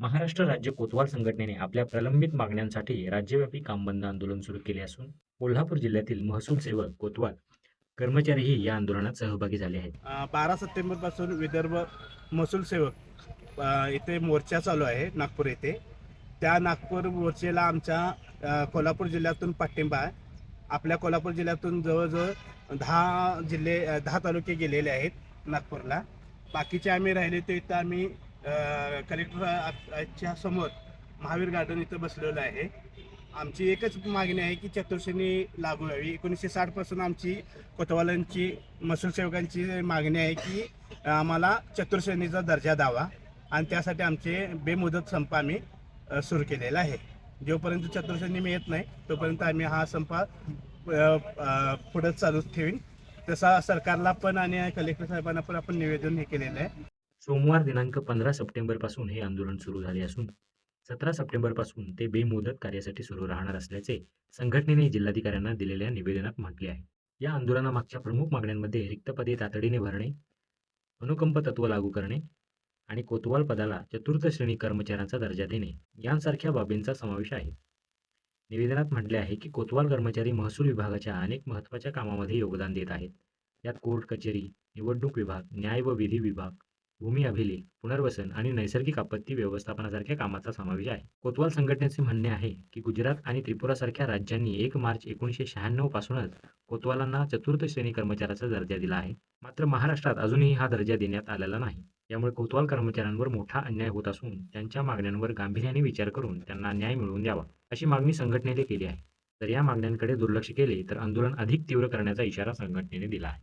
महाराष्ट्र राज्य कोतवाल संघटनेने आपल्या प्रलंबित मागण्यांसाठी राज्यव्यापी काम बंद आंदोलन सुरू केले असून कोल्हापूर जिल्ह्यातील महसूल सेवक कोतवाल कर्मचारीही या आंदोलनात सहभागी झाले आहेत. बारा सप्टेंबरपासून विदर्भ महसूल सेवक इथे मोर्चा चालू आहे नागपूर येथे. त्या नागपूर मोर्चेला आमच्या कोल्हापूर जिल्ह्यातून पाठिंबा आहे. आपल्या कोल्हापूर जिल्ह्यातून जवळजवळ दहा जिल्हे दहा तालुके गेलेले आहेत नागपूरला. बाकीचे आम्ही राहिले ते इथं आम्ही कलेक्टरच्या समोर महावीर गार्डन इथं बसलेलो आहे. आमची एकच मागणी आहे की चतुर्श्रेणी लागू व्हावी. एकोणीसशे साठपासून आमची कोतवालांची महसूल सेवकांची मागणी आहे की आम्हाला चतुर्श्रेणीचा दर्जा द्यावा आणि त्यासाठी आमचे बेमुदत संप आम्ही सुरू केलेला आहे. जोपर्यंत चतुर्श्रेणी मिळत नाही तोपर्यंत आम्ही हा संप पुढं अ, चालू ठेवीन. तसा सरकारला पण आणि कलेक्टर साहेबांना पण आपण निवेदन हे केलेलं आहे. सोमवार दिनांक पंधरा सप्टेंबरपासून हे आंदोलन सुरू झाले असून सतरा सप्टेंबरपासून ते बेमुदत कार्यासाठी सुरू राहणार असल्याचे संघटनेने जिल्हाधिकाऱ्यांना दिलेल्या निवेदनात म्हटले आहे. या आंदोलनामागच्या प्रमुख मागण्यांमध्ये रिक्त पदे तातडीने भरणे अनुकंप तत्व लागू करणे आणि कोतवाल पदाला चतुर्थ श्रेणी कर्मचाऱ्यांचा दर्जा देणे यांसारख्या बाबींचा समावेश आहे. निवेदनात म्हटले आहे की कोतवाल कर्मचारी महसूल विभागाच्या अनेक महत्त्वाच्या कामामध्ये योगदान देत आहेत. यात कोर्ट कचेरी निवडणूक विभाग न्याय व विधी विभाग भूमी अभिलेख पुनर्वसन आणि नैसर्गिक आपत्ती व्यवस्थापनासारख्या कामाचा समावेश आहे. कोतवाल संघटनेचे म्हणणे आहे की गुजरात आणि त्रिपुरासारख्या राज्यांनी एक मार्च एकोणीसशे शहाण्णव पासूनच कोतवालांना चतुर्थ श्रेणी कर्मचाऱ्याचा दर्जा दिला आहे. मात्र महाराष्ट्रात अजूनही हा दर्जा देण्यात आलेला नाही. यामुळे कोतवाल कर्मचाऱ्यांवर मोठा अन्याय होत असून त्यांच्या मागण्यांवर गांभीर्याने विचार करून त्यांना न्याय मिळवून द्यावा अशी मागणी संघटनेने केली आहे. तर या मागण्यांकडे दुर्लक्ष केले तर आंदोलन अधिक तीव्र करण्याचा इशारा संघटनेने दिला आहे.